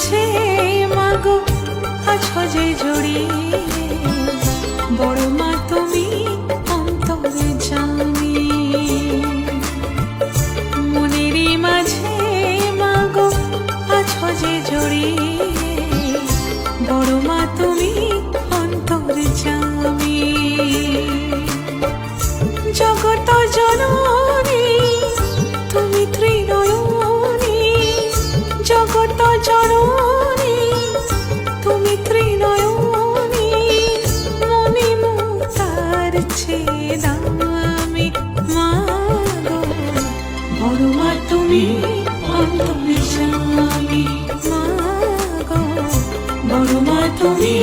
মাঝে মাগো আছো যে জড়িয়ে বড় মা তুমি অন্তরে জানি। মনেরই মাঝে মাগো আছো যে জড়িয়ে বড় মা তুমি জগত তুমি ত্রিনয়নী মনে মুক্তার ছেদামি মা তুমি অন্তরে স্বামী মাগো। বড় মা তুমি